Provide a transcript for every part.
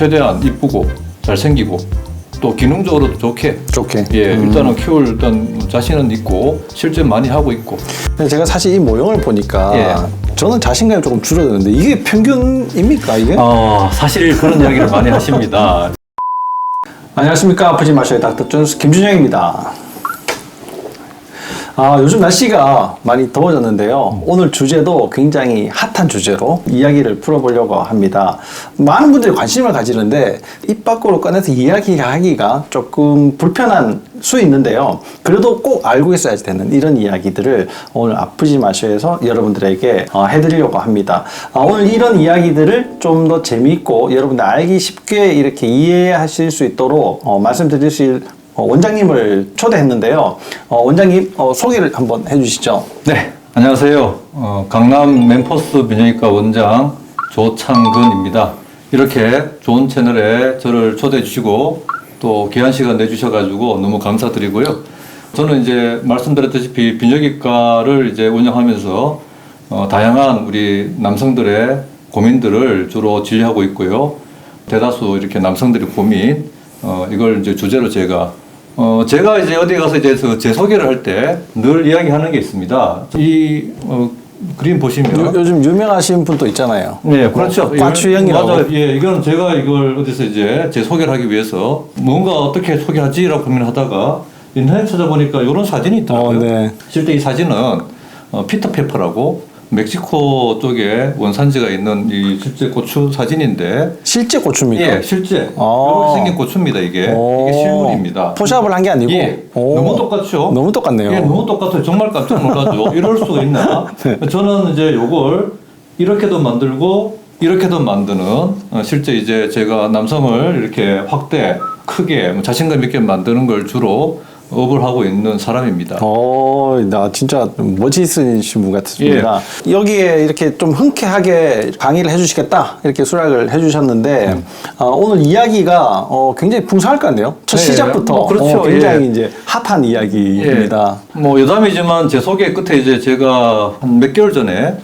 최대한 이쁘고 잘생기고 또 기능적으로도 좋게 좋게. 예 일단은 키울 일단 자신은 있고 실제 많이 하고 있고 근데 제가 사실 이 모형을 보니까 예. 저는 자신감이 조금 줄어드는데 이게 평균입니까 이게? 어 사실 그런 이야기를 많이 하십니다. 안녕하십니까 아프지 마셔의 닥터 존스 김준영입니다. 아, 요즘 날씨가 많이 더워졌는데요. 오늘 주제도 굉장히 핫한 주제로 이야기를 풀어보려고 합니다. 많은 분들이 관심을 가지는데 입 밖으로 꺼내서 이야기하기가 조금 불편한 수 있는데요. 그래도 꼭 알고 있어야 되는 이런 이야기들을 오늘 아프지 마셔에서 여러분들에게 어, 해드리려고 합니다. 아, 오늘 이런 이야기들을 좀 더 재미있고 여러분들 알기 쉽게 이렇게 이해하실 수 있도록 어, 말씀드릴 수 있, 어, 원장님을 초대했는데요. 어, 원장님 어, 소개를 한번 해주시죠. 네 안녕하세요. 어, 강남 멤퍼스 비뇨기과 원장 조창근입니다. 이렇게 좋은 채널에 저를 초대해 주시고 또 귀한 시간 내주셔가지고 너무 감사드리고요. 저는 이제 말씀드렸다시피 비뇨기과를 이제 운영하면서 어, 다양한 우리 남성들의 고민들을 주로 진료하고 있고요. 대다수 이렇게 남성들의 고민 어, 이걸 이제 주제로 제가 어, 제가 이제 어디 가서 이제 그제 소개를 할 때 늘 이야기하는 게 있습니다. 이 어, 그림 보시면 요, 즘 유명하신 분도 있잖아요. 네, 그렇죠. 뭐, 과추형이라고. 맞아요. 예, 이건 제가 이걸 어디서 이제 제 소개를 하기 위해서 뭔가 어떻게 소개하지라고 고민하다가 인터넷 찾아보니까 이런 사진이 있더라고요. 어, 네. 실제 이 사진은 어, 피터 페퍼라고 멕시코 쪽에 원산지가 있는 이 실제 고추 사진인데 실제 고추입니까? 예, 실제 아. 이렇게 생긴 고추입니다. 이게 오. 이게 실물입니다. 포샵을 한 게 아니고. 예, 오. 너무 똑같죠. 너무 똑같네요. 예, 너무 똑같아요. 정말 깜짝 놀라죠. 이럴 수가 있나? 네. 저는 이제 요걸 이렇게도 만들고 이렇게도 만드는 어, 실제 이제 제가 남성을 이렇게 확대 크게 뭐 자신감 있게 만드는 걸 주로 업을 하고 있는 사람입니다. 어, 나 진짜 멋있으신 분 같습니다. 예. 여기에 이렇게 좀 흔쾌하게 강의를 해주시겠다 이렇게 수락을 해주셨는데 어, 오늘 이야기가 어, 굉장히 풍성할 것 같네요. 첫 네, 시작부터 뭐 그렇죠. 어, 굉장히 예. 이제 핫한 이야기입니다. 예. 뭐 여담이지만 제 소개 끝에 이제 제가 한 몇 개월 전에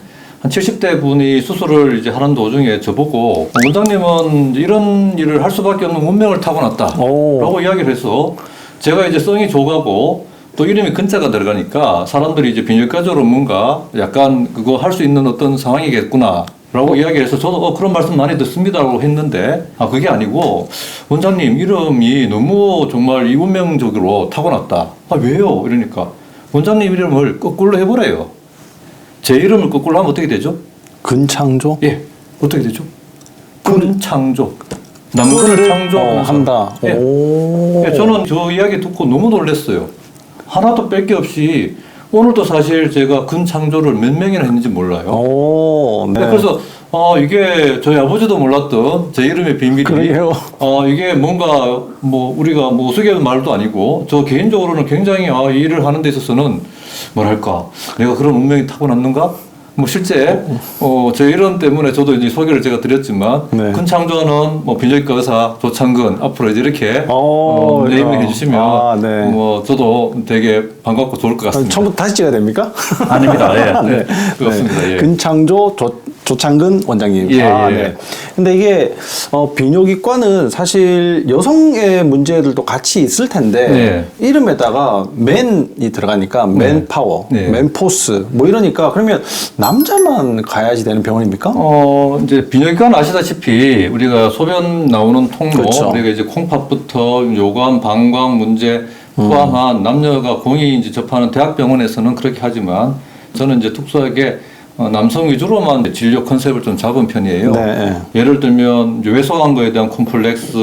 한 70대 분이 수술을 이제 하는 도중에 저보고 원장님은 이런 일을 할 수밖에 없는 운명을 타고났다. 오. 라고 이야기를 해서 제가 이제 성이 조가고 또 이름이 근자가 들어가니까 사람들이 이제 비뇨기과적으로 뭔가 약간 그거 할 수 있는 어떤 상황이겠구나. 라고 이야기해서 저도 어, 그런 말씀 많이 듣습니다라고 했는데 아 그게 아니고 원장님 이름이 너무 정말 이 운명적으로 타고났다. 아 왜요? 이러니까 원장님 이름을 거꾸로 해보래요. 제 이름을 거꾸로 하면 어떻게 되죠? 근창조 예, 어떻게 되죠? 근창조. 남근을 어, 창조하면서 한다. 예. 오. 예, 저는 저 이야기 듣고 너무 놀랐어요. 하나도 뺄 게 없이 오늘도 사실 제가 근창조를 몇 명이나 했는지 몰라요. 오, 네. 네, 그래서 어, 이게 저희 아버지도 몰랐던 제 이름의 비밀이 그러게요. 어, 이게 뭔가 뭐 우리가 뭐 우스갯 말도 아니고 저 개인적으로는 굉장히 아, 이 일을 하는 데 있어서는 뭐랄까 내가 그런 운명이 타고났는가? 뭐 실제 어, 제 이름 때문에 저도 이제 소개를 제가 드렸지만 네. 근창조는 뭐 비뇨기과 의사 조창근 앞으로 이제 이렇게 오, 어, 네이밍 야. 해주시면 아, 네. 뭐 저도 되게 반갑고 좋을 것 같습니다. 처음부터 다시 찍어야 됩니까? 아닙니다. 예. 네. 그렇습니다. 예. 근창조 조, 조창근 원장님. 예, 아, 예. 네. 근데 이게 어, 비뇨기과는 사실 여성의 문제들도 같이 있을 텐데 이름에다가 맨이 들어가니까 맨파워, 네. 맨포스 뭐 이러니까 그러면 남자만 가야지 되는 병원입니까? 어, 이제 비뇨기과는 아시다시피 우리가 소변 나오는 통로, 그렇죠. 우리가 이제 콩팥부터 요관, 방광 문제 포함한 남녀가 공이 이제 접하는 대학병원에서는 그렇게 하지만 저는 이제 특수하게 어, 남성 위주로만 진료 컨셉을 좀 잡은 편이에요. 네. 예를 들면 외소한 거에 대한 콤플렉스,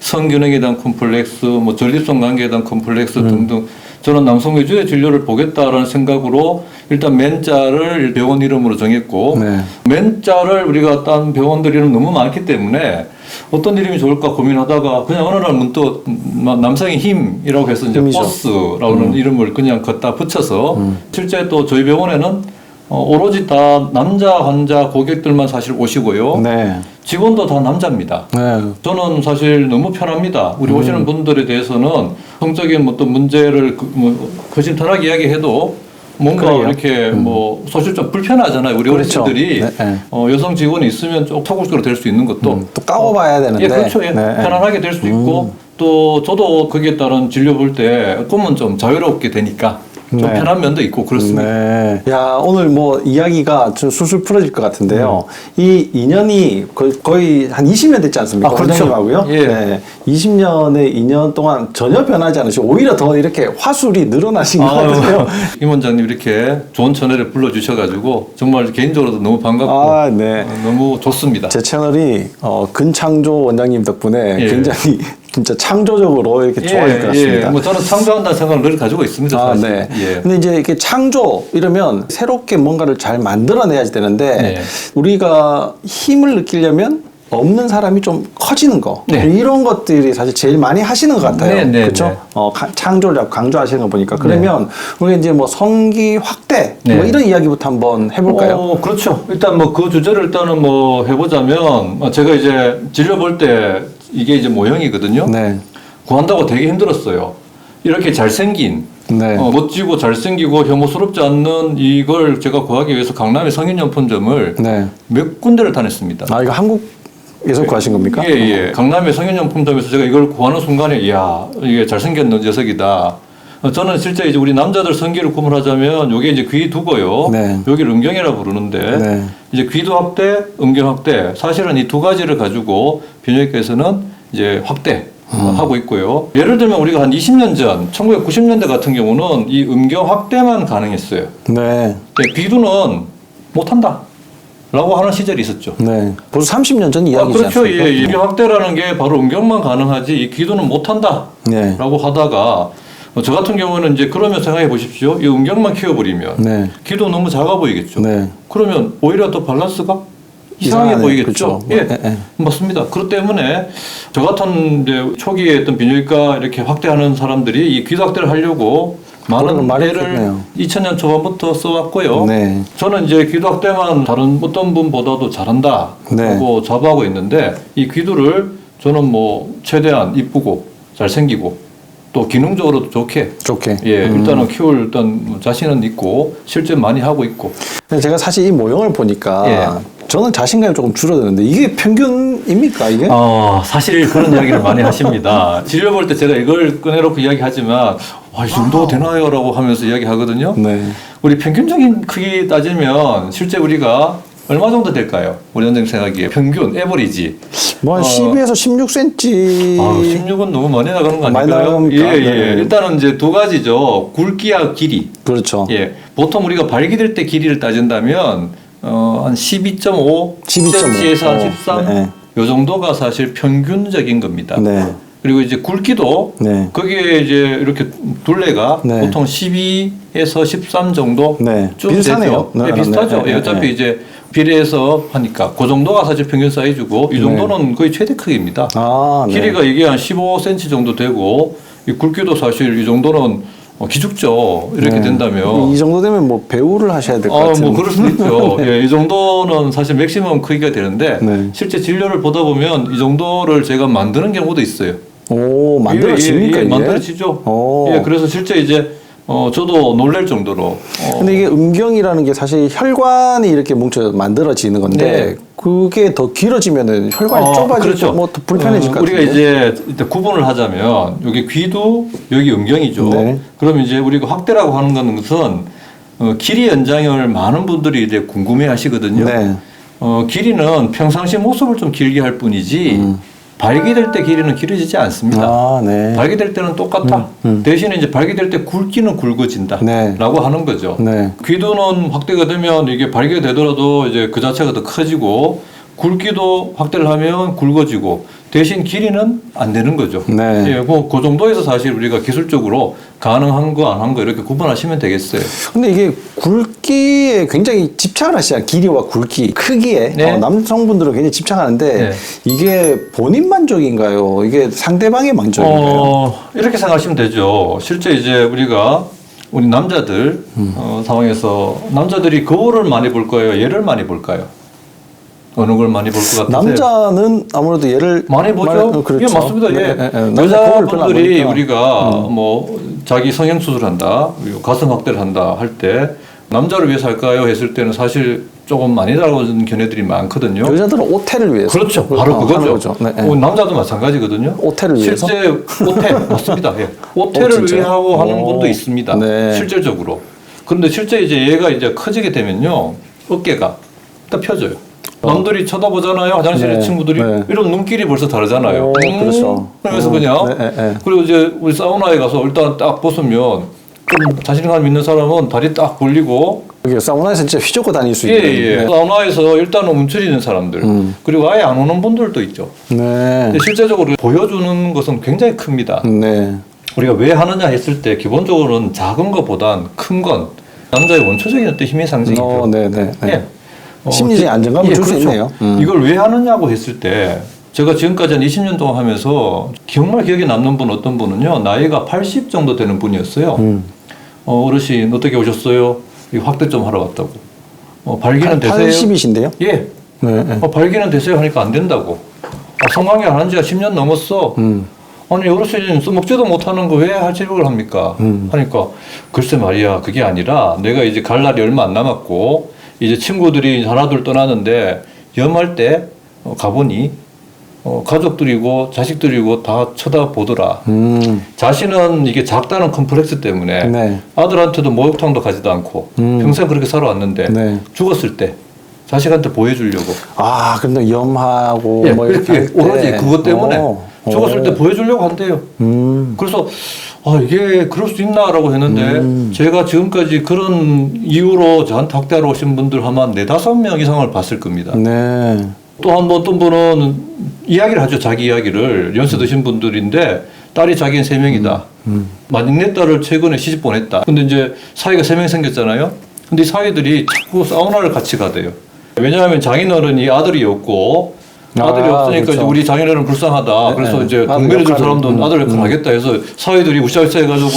성균형에 대한 콤플렉스, 뭐 전립선 관계에 대한 콤플렉스 음. 등등 저는 남성 위주의 진료를 보겠다라는 생각으로 일단 맨자를 병원 이름으로 정했고 네. 맨자를 우리가 딴 병원들 이름 너무 많기 때문에 어떤 이름이 좋을까 고민하다가 그냥 어느 날 문득 남성의 힘이라고 해서 이제. 버스라는 이름을 그냥 걷다 붙여서 실제 또 저희 병원에는 어, 오로지 다 남자 환자 고객들만 사실 오시고요. 네. 직원도 다 남자입니다. 네. 저는 사실 너무 편합니다. 우리 음. 오시는 분들에 대해서는 성적인 어떤 문제를 그, 뭐 거심탈하게 이야기해도 뭔가. 음. 이렇게 뭐 사실 좀 불편하잖아요. 우리 그렇죠. 어르신들이 네, 네. 어, 여성 직원이 있으면 좀 토국적으로 될 수 있는 것도 음, 또 까고 봐야 되는데. 예, 그렇죠. 예. 네, 네. 편안하게 될 수 있고 또 저도 거기에 따른 진료 볼 때 꿈은 좀 자유롭게 되니까 좀 네. 편한 면도 있고 그렇습니다. 네. 야, 오늘 뭐 이야기가 좀 술술 풀어질 것 같은데요. 이 인연이 거의, 한 20년 됐지 않습니까? 아, 그렇죠. 원장님하고요. 예. 네. 20년의 인연 동안 전혀 변하지 않으시고 오히려 더 이렇게 화술이 늘어나신 것 아유, 같아요. 임 원장님 이렇게 좋은 채널에 불러주셔가지고 정말 개인적으로도 너무 반갑고 아, 네. 어, 너무 좋습니다. 제 채널이 어, 근창조 원장님 덕분에 예. 굉장히 진짜 창조적으로 이렇게 좋아질 것 같습니다. 예, 뭐 저는 창조한다는 생각을 늘 가지고 있습니다. 아, 사실. 네. 예. 근데 이제 이렇게 창조 이러면 새롭게 뭔가를 잘 만들어내야지 되는데 네. 우리가 힘을 느끼려면 없는 사람이 좀 커지는 거 네. 이런 것들이 사실 제일 많이 하시는 것 같아요. 네, 네, 그렇죠? 네. 어, 가- 창조를 강조하시는 거 보니까 그러면 우리가 이제 뭐 성기 확대 네. 뭐 이런 이야기부터 한번 해볼까요? 어, 그렇죠. 일단 뭐 그 주제를 일단은 뭐 해보자면 어, 제가 이제 진료 볼때 이게 이제 모형이거든요. 네, 구한다고 되게 힘들었어요. 이렇게 잘생긴 네, 어, 멋지고 잘생기고 혐오스럽지 않는 이걸 제가 구하기 위해서 강남의 성인용품점을 네. 몇 군데를 다녔습니다. 아 이거 한국에서 구하신 겁니까? 예, 예. 강남의 성인용품점에서 제가 이걸 구하는 순간에, 이야, 이게 잘생겼는 녀석이다. 어, 저는 실제 이제 우리 남자들 성기를 구분하자면 요게 이제 귀 두고요. 네. 여기를 음경이라 부르는데 네. 이제 귀도 확대, 음경 확대. 사실은 이 두 가지를 가지고 비뇨기과에서는 이제 확대 어, 음. 하고 있고요. 예를 들면 우리가 한 20년 전, 1990년대 같은 경우는 이 음경 확대만 가능했어요. 네, 예, 귀두는 못한다. 라고 하는 시절이 있었죠. 네. 벌써 30년 전 아, 이야기지 그렇죠. 예, 않습니까? 예. 음경 확대라는 게 바로 음경만 가능하지 이 귀두는 못 한다. 네, 라고 하다가 어, 저 같은 경우는 이제 그러면 생각해 보십시오. 이 음경만 키워버리면 네, 귀도 너무 작아 보이겠죠. 네. 그러면 오히려 더 밸런스가 이상하게 이상하네. 보이겠죠. 그렇죠. 예, 예, 예. 맞습니다. 그렇기 때문에 저 같은 이제 초기에 어떤 비뇨기과 이렇게 확대하는 사람들이 이 귀도 확대를 하려고 많은 애를 됐네요. 2000년 초반부터 써왔고요. 네. 저는 이제 귀도 확대만 다른 어떤 분보다도 잘한다 네. 하고 자부하고 있는데 이 귀두를 저는 뭐 최대한 이쁘고 잘생기고 또 기능적으로도 좋게 좋게. 예 음. 일단은 키울 일단 자신은 있고 실제 많이 하고 있고 근데 제가 사실 이 모형을 보니까 예. 저는 자신감이 조금 줄어드는데 이게 평균입니까 이게? 어, 사실 그런 이야기를 많이 하십니다. 진료 볼 때 제가 이걸 꺼내놓고 이야기하지만, 와, 이 정도 되나요? 라고 하면서 이야기하거든요. 네. 우리 평균적인 크기 따지면 실제 우리가 얼마 정도 될까요? 우리 원장님 생각이에 평균, 에버리지. 뭐한 어. 12에서 16cm. 아, 16은 너무 많이 나가는 거 많이 아닐까요? 나갑니까? 예, 예. 네. 일단은 이제 두 가지죠. 굵기와 길이. 그렇죠. 예. 보통 우리가 발기될 때 길이를 따진다면, 어, 한 12.5, 12.5. 한 어, 13. 네. 요 정도가 사실 평균적인 겁니다. 네. 그리고 이제 굵기도 네. 거기에 이제 이렇게 둘레가 네. 보통 12에서 13 정도 네. 쭉 비슷하네요. 되죠. 네, 네, 비슷하죠. 네, 네, 예, 어차피 네. 이제 비례해서 하니까 그 정도가 사실 평균 사이즈고 이 정도는 거의 최대 크기입니다. 아, 네. 길이가 이게 한 15cm 정도 되고 이 굵기도 사실 이 정도는 어, 기죽죠. 이렇게 네. 된다면 이 정도 되면 뭐 배우를 하셔야 될것 아, 같은. 뭐 그럴 수도 있죠. 예, 이 정도는 사실 맥시멈 크기가 되는데 네. 실제 진료를 보다 보면 이 정도를 제가 만드는 경우도 있어요. 오 만들어집니까 예, 예, 예? 만들어지죠. 오. 예, 그래서 실제 이제 어, 저도 놀랄 정도로. 어, 근데 이게 음경이라는 게 사실 혈관이 이렇게 뭉쳐 만들어지는 건데 네. 그게 더 길어지면은 혈관이 어, 좁아지고 뭐더 불편해질 어, 것 같은데. 우리가 이제 일단 구분을 하자면 여기 귀도 여기 음경이죠. 네. 그럼 이제 우리가 확대라고 하는 것은 어, 길이 연장을 많은 분들이 이제 궁금해 하시거든요. 네. 어, 길이는 평상시 모습을 좀 길게 할 뿐이지 발기될 때 길이는 길어지지 않습니다. 음. 아, 네. 발기될 때는 똑같아. 대신에 이제 발기될 때 굵기는 굵어진다. 네. 라고 하는 거죠. 네. 귀도는 확대가 되면 이게 발기가 되더라도 이제 그 자체가 더 커지고 굵기도 확대를 하면 굵어지고 대신 길이는 안 되는 거죠. 네. 예, 그, 그 정도에서 사실 우리가 기술적으로 가능한 거 안 한 거 이렇게 구분하시면 되겠어요. 근데 이게 굵기에 굉장히 집착을 하시잖아요. 길이와 굵기, 크기에. 네. 어, 남성분들은 굉장히 집착하는데 네. 이게 본인 만족인가요? 이게 상대방의 만족인가요? 어, 이렇게 생각하시면 되죠. 실제 이제 우리가 우리 남자들 음. 어, 상황에서 남자들이 거울을 많이 볼 거예요. 얘를 많이 볼까요? 어느 걸 많이 볼 것 같으세요? 남자는 아무래도 얘를 많이 보죠. 말- 어, 그렇죠. 예, 맞습니다. 예. 거울 별로 안 여자분들이 보니까. 음. 우리가 뭐 자기 성형 수술한다, 가슴 확대를 한다 할 때 남자를 위해서 할까요? 했을 때는 사실 조금 아니라고 하는 견해들이 많거든요. 여자들은 오태를 위해서 그렇죠. 바로 어, 그거죠. 네, 네. 어, 남자도 마찬가지거든요. 오태를 위해서? 실제 오태 맞습니다. 예. 오태를 진짜요? 위해 하고 하는 오. 분도 있습니다. 네. 실질적으로. 그런데 실제 이제 얘가 이제 커지게 되면요. 어깨가 딱 펴져요. 남들이 쳐다보잖아요. 화장실에 네. 친구들이 네. 이런 눈길이 벌써 다르잖아요. 오, 그렇죠. 그래서 어, 그냥 네, 네, 네. 그리고 이제 우리 사우나에 가서 일단 딱 벗으면 좀 자신감 있는 사람은 다리 딱 벌리고 여기 사우나에서 진짜 휘젓고 다닐 수 예, 있는. 예. 사우나에서 일단은 움츠리는 사람들 음. 그리고 아예 안 오는 분들도 있죠. 네. 실제적으로 보여주는 것은 굉장히 큽니다. 네. 우리가 왜 하느냐 했을 때 기본적으로는 작은 것보단 큰 건 남자의 원초적인 어떤 힘의 상징이죠. 어, 네, 네. 네. 예. 어, 심리적인 지- 안정감을 줄수 그렇죠. 있네요. 음. 이걸 왜 하느냐고 했을 때 제가 지금까지 한 20년 동안 하면서 정말 기억에 남는 분 어떤 분은요 나이가 80 정도 되는 분이었어요. 음. 어, 어르신 어떻게 오셨어요? 이 확대 좀 하러 왔다고. 어, 발기는 되세요? 80이신데요? 예. 네. 네. 어, 발기는 되세요 하니까 안 된다고. 아, 성관계 안 한 지가 10년 넘었어. 음. 아니 어르신 써먹지도 못하는 거 왜 할지력을 합니까? 음. 하니까 글쎄 말이야 그게 아니라 내가 이제 갈 날이 얼마 안 남았고 이제 친구들이 하나둘 떠나는데 염할 때 어, 가보니 어, 가족들이고 자식들이고 다 쳐다보더라. 음. 자신은 이게 작다는 컴플렉스 때문에 네. 아들한테도 목욕탕도 가지도 않고 음. 평생 그렇게 살아왔는데 네. 죽었을 때 자식한테 보여주려고 아, 근데 염하고 예, 뭐 이렇게 할 때. 오로지 그것 때문에 오. 죽었을 때 오. 보여주려고 한대요. 음. 그래서 아 이게 그럴 수 있나라고 했는데 음. 제가 지금까지 그런 이유로 저한테 학대하러 오신 분들 아마 네 다섯 명 이상을 봤을 겁니다. 네. 또 한 번 어떤 분은 이야기를 하죠 자기 이야기를 연세 드신 분들인데 딸이 자기는 세 명이다. 음. 막내 딸을 최근에 시집 보냈다. 근데 이제 사이가 세 명 생겼잖아요. 근데 이 사이들이 자꾸 사우나를 같이 가대요. 왜냐하면 장인어른이 아들이 없고 아들이 아, 없으니까 그렇죠. 이제 우리 장인어른 불쌍하다. 네, 그래서 네. 이제 아들 동네를 줄 역할을, 사람도 음, 아들 역할 음. 하겠다 해서 사이들이 우샤우샤 해가지고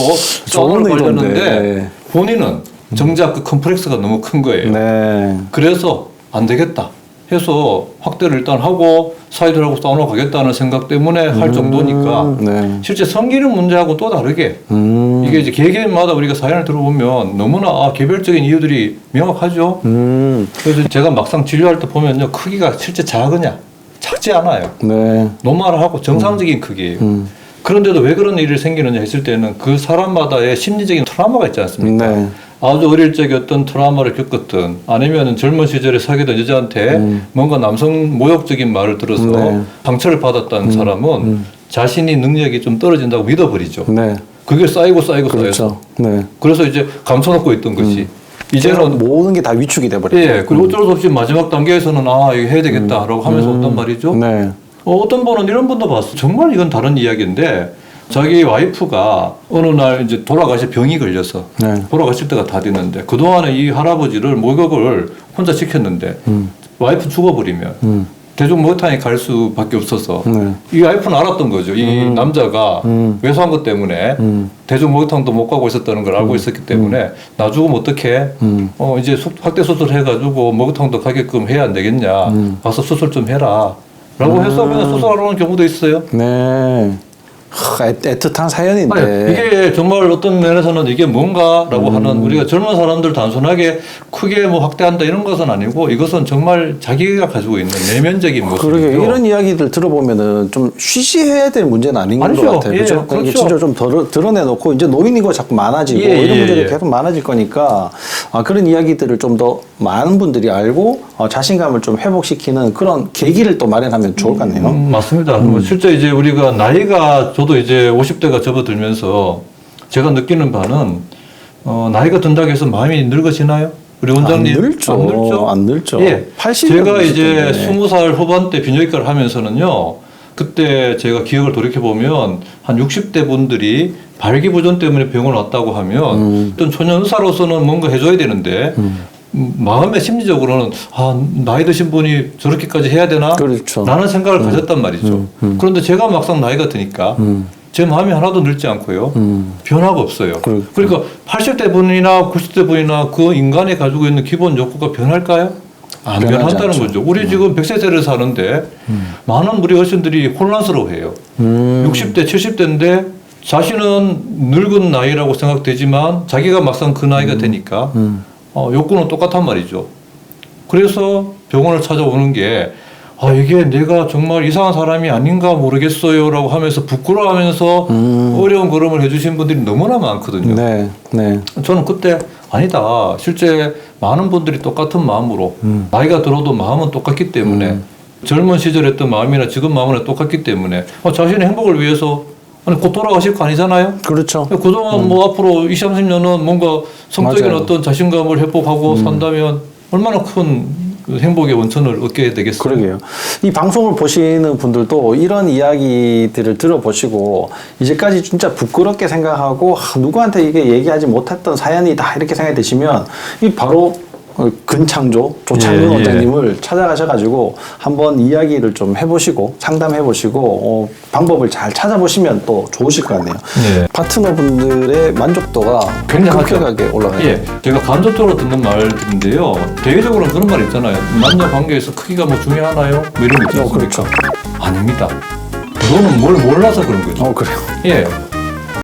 좋은 의도인데. 가려는데 본인은 정작 그 컴플렉스가 너무 큰 거예요. 네. 그래서 안 되겠다 해서 확대를 일단 하고 사이들하고 사우나 가겠다는 생각 때문에 할 정도니까 네. 실제 성기는 문제하고 또 다르게 음. 이게 이제 개개인마다 우리가 사연을 들어보면 너무나 아, 개별적인 이유들이 명확하죠. 음. 그래서 제가 막상 진료할 때 보면요 크기가 실제 작으냐 작지 않아요. 네. 노멀하고 정상적인 크기예요. 음. 그런데도 왜 그런 일이 생기느냐 했을 때는 그 사람마다의 심리적인 트라우마가 있지 않습니까? 네. 아주 어릴 적에 어떤 트라우마를 겪었든 아니면 젊은 시절에 사귀던 여자한테 음. 뭔가 남성 모욕적인 말을 들어서 네. 상처를 받았다는 사람은 자신이 능력이 좀 떨어진다고 믿어버리죠. 네. 그게 쌓이고 쌓이고 쌓여서 그렇죠. 네. 그래서 이제 감춰놓고 있던 것이 이제는 모든 게 다 위축이 돼버려요. 예 그리고 어쩔 수 없이 마지막 단계에서는 아 이거 해야 되겠다라고 하면서 온단 말이죠. 네. 어, 어떤 분은 이런 분도 봤어. 정말 이건 다른 이야기인데 자기 와이프가 어느 날 이제 돌아가시 병이 걸려서 네. 돌아가실 때가 다 됐는데 그 동안에 이 할아버지를 목욕을 혼자 시켰는데 음. 와이프 죽어버리면 음. 대중 목욕탕에 갈 수밖에 없어서 네. 이 와이프는 알았던 거죠. 이 남자가 음. 외소한 것 때문에 음. 대중 목욕탕도 못 가고 있었다는 걸 알고 있었기 때문에 나 죽으면 어떡해? 음. 어 이제 수- 확대 수술 해가지고 목욕탕도 가게끔 해야 안 되겠냐? 음. 가서 수술 좀 해라. 라고 해서 그냥 수술하러 오는 경우도 있어요. 네. 애- 애틋한 사연인데. 아니, 이게 정말 어떤 면에서는 이게 뭔가라고 음. 하는 우리가 젊은 사람들 단순하게 크게 뭐 확대한다 이런 것은 아니고 이것은 정말 자기가 가지고 있는 내면적인 모습이죠. 그러게 이런 이야기들 들어보면은 좀 쉬쉬해야 될 문제는 아닌 아니죠. 것 같아요. 예, 그죠? 그렇죠. 이게 진짜 좀 드러, 드러내놓고 이제 노인이고 자꾸 많아지고 예, 이런 예, 문제들이 예. 계속 많아질 거니까 아, 그런 이야기들을 좀 더 많은 분들이 알고 어, 자신감을 좀 회복시키는 그런 계기를 또 마련하면 좋을 것 같네요. 음, 맞습니다. 뭐 실제 이제 우리가 나이가 저도 이제 50대가 접어들면서 제가 느끼는 바는 어, 나이가 든다고 해서 마음이 늙어지나요? 우리 원장님 안 늙죠. 안 늙죠? 안 늙죠. 예. 80 제가 이제 텐데. 20살 후반 때 비뇨기과를 하면서는요. 그때 제가 기억을 돌이켜 보면 한 60대 분들이 발기부전 때문에 병원 왔다고 하면 음. 어떤 초년 의사로서는 뭔가 해줘야 되는데 음, 마음의 심리적으로는 아 나이 드신 분이 저렇게까지 해야 되나? 그렇죠. 라는 생각을 가졌단 말이죠. 음, 음. 그런데 제가 막상 나이가 드니까 음. 제 마음이 하나도 늙지 않고요. 음. 변화가 없어요. 그- 그러니까 80대 분이나 90대 분이나 그 인간이 가지고 있는 기본 욕구가 변할까요? 안 변한다는 않죠. 거죠. 우리 지금 100세대를 사는데 많은 우리 어르신들이 혼란스러워해요. 음. 60대, 70대인데 자신은 늙은 나이라고 생각되지만 자기가 막상 그 나이가 되니까 음. 어, 욕구는 똑같단 말이죠. 그래서 병원을 찾아오는 게 아, 이게 내가 정말 이상한 사람이 아닌가 모르겠어요 라고 하면서 부끄러워하면서 음. 어려운 걸음을 해주신 분들이 너무나 많거든요. 네, 네. 저는 그때 아니다. 실제 많은 분들이 똑같은 마음으로 음. 나이가 들어도 마음은 똑같기 때문에 젊은 시절 했던 마음이나 지금 마음은 똑같기 때문에 어, 자신의 행복을 위해서 아니 곧 돌아가실 거 아니잖아요. 그렇죠. 그동안 뭐 앞으로 20, 30년은 뭔가 성적인 맞아요. 어떤 자신감을 회복하고 산다면 얼마나 큰그 행복의 원천을 얻게 되겠어요. 그러게요. 이 방송을 보시는 분들도 이런 이야기들을 들어보시고 이제까지 진짜 부끄럽게 생각하고 아, 누구한테 이게 얘기하지 못했던 사연이다 이렇게 생각이 드시면 이 바로 어, 근창조 조창근 예, 예. 원장님을 찾아가셔가지고 한번 이야기를 좀 해보시고 상담해보시고 어, 방법을 잘 찾아보시면 또 좋으실 것 같네요. 예. 파트너분들의 만족도가 굉장하죠. 급격하게 올라가요. 예, 제가 간접적으로 듣는 말인데요. 대외적으로는 그런 말 있잖아요. 남녀 관계에서 크기가 뭐 중요하나요? 뭐 이런 거 있지 어? 그렇죠. 아닙니다. 그거는 뭘 몰라서 그런 거죠. 어 그래요. 예,